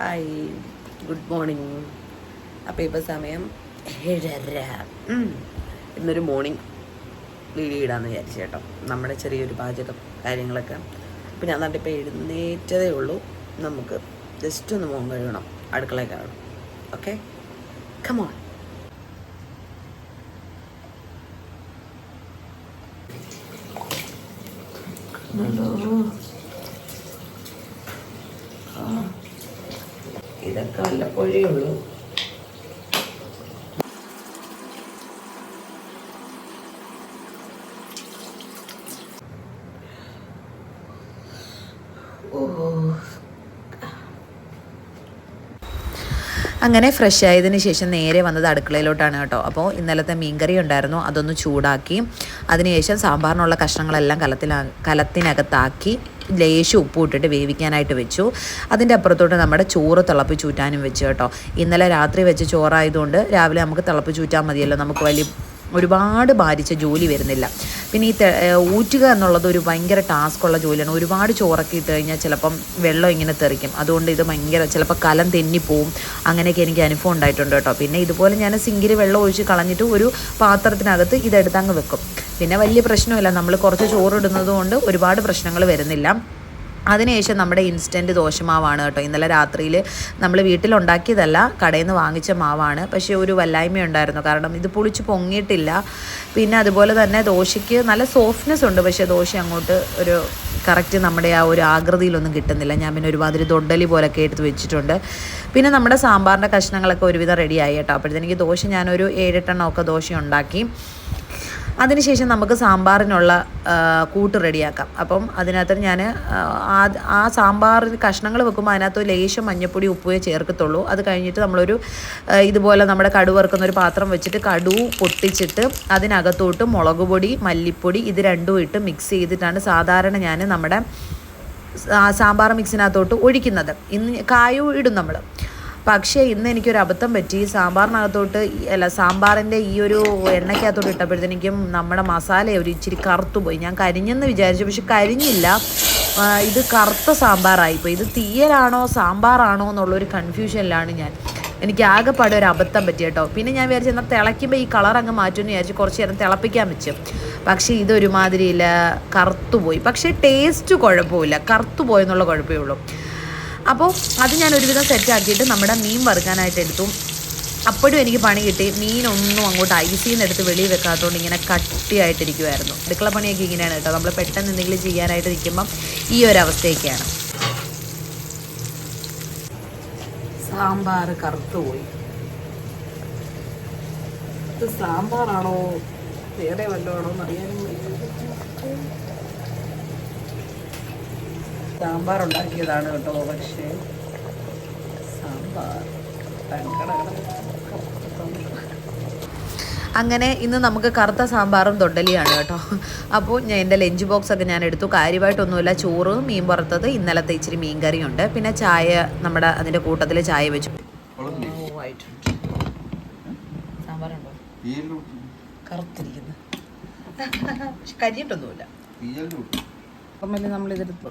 Hi good morning. അപ്പോൾ ഇപ്പോൾ സമയം ഏഴര. ഇന്നൊരു മോർണിംഗ് വീഡിയോ ഇടാമെന്ന് വിചാരിച്ചു കേട്ടോ. നമ്മുടെ ചെറിയൊരു പാചകം കാര്യങ്ങളൊക്കെ. അപ്പം ഞാൻ ഇപ്പോൾ എഴുന്നേറ്റതേ ഉള്ളൂ. നമുക്ക് ജസ്റ്റ് ഒന്ന് മോൻ കഴുകണം. അടുക്കളയിൽ കയറണം. ഓക്കെ കമോൺ ഇതൊക്കെ വല്ലപ്പോഴേ ഉള്ളൂ. അങ്ങനെ ഫ്രഷ് ആയതിനു ശേഷം നേരെ വന്നത് അടുക്കളയിലോട്ടാണ് കേട്ടോ. അപ്പോൾ ഇന്നലത്തെ മീൻകറി ഉണ്ടായിരുന്നു. അതൊന്ന് ചൂടാക്കി അതിനുശേഷം സാമ്പാറിനുള്ള കഷ്ണങ്ങളെല്ലാം കലത്തിൽ കലത്തിനകത്താക്കി ലേശം ഉപ്പ് ഇട്ടിട്ട് വേവിക്കാനായിട്ട് വെച്ചു. അതിന്റെ അപ്പുറത്തോട്ട് നമ്മുടെ ചോറ് തിളപ്പിച്ച് ചൂറ്റാനും വെച്ചു കേട്ടോ. ഇന്നലെ രാത്രി വെച്ച് ചോറായതുകൊണ്ട് രാവിലെ നമുക്ക് തിളപ്പ് ചൂറ്റാൻ മതിയല്ലോ. നമുക്ക് വലിയ ഒരുപാട് ഭാരിച്ച ജോലി വരുന്നില്ല. പിന്നെ ഈ ഊറ്റുക എന്നുള്ളത് ഒരു ഭയങ്കര ടാസ്ക്കുള്ള ജോലിയാണ്. ഒരുപാട് ചോറൊക്കെ ഇട്ട് കഴിഞ്ഞാൽ ചിലപ്പം വെള്ളം ഇങ്ങനെ തെറിക്കും. അതുകൊണ്ട് ഇത് ഭയങ്കര ചിലപ്പോൾ കലം തെന്നിപ്പോവും. അങ്ങനെയൊക്കെ എനിക്ക് അനുഭവം ഉണ്ടായിട്ടുണ്ട് കേട്ടോ. പിന്നെ ഇതുപോലെ ഞാൻ സിങ്കിൽ വെള്ളം ഒഴിച്ച് കളഞ്ഞിട്ട് ഒരു പാത്രത്തിനകത്ത് ഇതെടുത്തങ്ങ് വെക്കും. പിന്നെ വലിയ പ്രശ്നമില്ല. നമ്മൾ കുറച്ച് ചോറിടുന്നത് കൊണ്ട് ഒരുപാട് പ്രശ്നങ്ങൾ വരുന്നില്ല. അതിനുശേഷം നമ്മുടെ ഇൻസ്റ്റന്റ് ദോശമാവാണ് കേട്ടോ. ഇന്നലെ രാത്രിയിൽ നമ്മൾ വീട്ടിലുണ്ടാക്കിയതല്ല കടയിൽ നിന്ന് വാങ്ങിച്ച മാവാണ്. പക്ഷേ ഒരു വല്ലായ്മ ഉണ്ടായിരുന്നു. കാരണം ഇത് പുളിച്ച് പൊങ്ങിയിട്ടില്ല. പിന്നെ അതുപോലെ തന്നെ ദോശയ്ക്ക് നല്ല സോഫ്റ്റ്നെസ് ഉണ്ട്. പക്ഷേ ദോശ അങ്ങോട്ട് ഒരു കറക്റ്റ് നമ്മുടെ ആ ഒരു ആകൃതിയിലൊന്നും കിട്ടുന്നില്ല. ഞാൻ പിന്നെ ഒരുമാതിരി ദൊഡ്ഡലി പോലൊക്കെ എടുത്ത് വെച്ചിട്ടുണ്ട്. പിന്നെ നമ്മുടെ സാമ്പാറിന്റെ കഷ്ണങ്ങളൊക്കെ ഒരുവിധം റെഡിയായി കേട്ടോ. അപ്പോഴത്തേക്ക് ദോശ ഞാനൊരു ഏഴെട്ടെണ്ണമൊക്കെ ദോശ ഉണ്ടാക്കി അതിനുശേഷം നമുക്ക് സാമ്പാറിനുള്ള കൂട്ട് റെഡിയാക്കാം. അപ്പം അതിനകത്ത് ഞാൻ ആ സാമ്പാർ കഷ്ണങ്ങൾ വെക്കുമ്പോൾ അതിനകത്ത് ലേശം മഞ്ഞപ്പൊടി ഉപ്പുവേ ചേർക്കത്തുള്ളൂ. അത് കഴിഞ്ഞിട്ട് നമ്മളൊരു ഇതുപോലെ നമ്മുടെ കടു വറുക്കുന്ന ഒരു പാത്രം വെച്ചിട്ട് കടു പൊട്ടിച്ചിട്ട് അതിനകത്തോട്ട് മുളക് പൊടി മല്ലിപ്പൊടി ഇത് രണ്ടും ഇട്ട് മിക്സ് ചെയ്തിട്ടാണ് സാധാരണ ഞാൻ നമ്മുടെ സാമ്പാർ മിക്സിനകത്തോട്ട് ഒഴിക്കുന്നത്. ഇന്ന് കായും ഇടും നമ്മൾ പക്ഷേ ഇന്ന് എനിക്കൊരു അബദ്ധം പറ്റി. സാമ്പാറിനകത്തോട്ട് അല്ല സാമ്പാറിന്റെ ഈ ഒരു എണ്ണയ്ക്കകത്തോട്ട് ഇട്ടപ്പോഴത്തേക്കും നമ്മുടെ മസാല ഒരു ഇച്ചിരി കറുത്തുപോയി. ഞാൻ കരിഞ്ഞെന്ന് വിചാരിച്ചു പക്ഷെ കരിഞ്ഞില്ല. ഇത് കറുത്ത സാമ്പാറായിപ്പോയി. ഇത് തീയലാണോ സാമ്പാറാണോ എന്നുള്ളൊരു കൺഫ്യൂഷനിലാണ് ഞാൻ. എനിക്ക് ആകെപ്പാടെ ഒരു അബദ്ധം പറ്റി കേട്ടോ. പിന്നെ ഞാൻ വിചാരിച്ചു എന്നാൽ തിളയ്ക്കുമ്പോൾ ഈ കളർ അങ്ങ് മാറ്റുമെന്ന് വിചാരിച്ചു കുറച്ച് നേരം തിളപ്പിക്കാൻ വെച്ചു. പക്ഷേ ഇതൊരുമാതിരിയില്ല കറുത്തുപോയി. പക്ഷേ ടേസ്റ്റ് കുഴപ്പമില്ല. കറുത്തുപോയെന്നുള്ള കുഴപ്പമേ ഉള്ളൂ. അപ്പോൾ അത് ഞാൻ ഒരുവിധം സെറ്റാക്കിയിട്ട് നമ്മുടെ മീൻ വറുക്കാനായിട്ട് എടുത്തു. അപ്പോഴും എനിക്ക് പണി കിട്ടി. മീനൊന്നും അങ്ങോട്ട് ഐസിൽ നിന്ന് എടുത്ത് വെളിയിൽ വെക്കാത്തതുകൊണ്ട് ഇങ്ങനെ കട്ടിയായിട്ടിരിക്കുമായിരുന്നു അടുക്കള പണിയൊക്കെ ഇങ്ങനെയാണ് കേട്ടോ. നമ്മൾ പെട്ടെന്ന് എന്തെങ്കിലും ചെയ്യാനായിട്ട് നിൽക്കുമ്പം ഈ ഒരു അവസ്ഥയൊക്കെയാണ് സാമ്പാർ കറുത്തുപോയി ഇത് സാമ്പാറാണോ? വേറെ വല്ലതാണോ എന്ന് അറിയാനും സാമ്പാർ ഉണ്ടാക്കിയതാണ് കേട്ടോ പക്ഷേ സാമ്പാർ അങ്ങനെ ഇന്ന് നമുക്ക് കറുത്ത സാമ്പാറും തൊണ്ടലിയാണ് കേട്ടോ. അപ്പോൾ ഞാൻ എന്റെ ലഞ്ച് ബോക്സ് ഒക്കെ ഞാൻ എടുത്തു. കാര്യമായിട്ടൊന്നുമില്ല. ചോറ് മീൻ വറുത്തത് ഇന്നലത്തെ ഇച്ചിരി മീൻ കറിയുണ്ട്. പിന്നെ ചായ നമ്മുടെ അതിന്റെ കൂട്ടത്തിൽ ചായ വെച്ചു. കറുത്തിരിക്കുന്നു. കരിയിട്ടൊന്നുമില്ല ഇതെടുത്ത്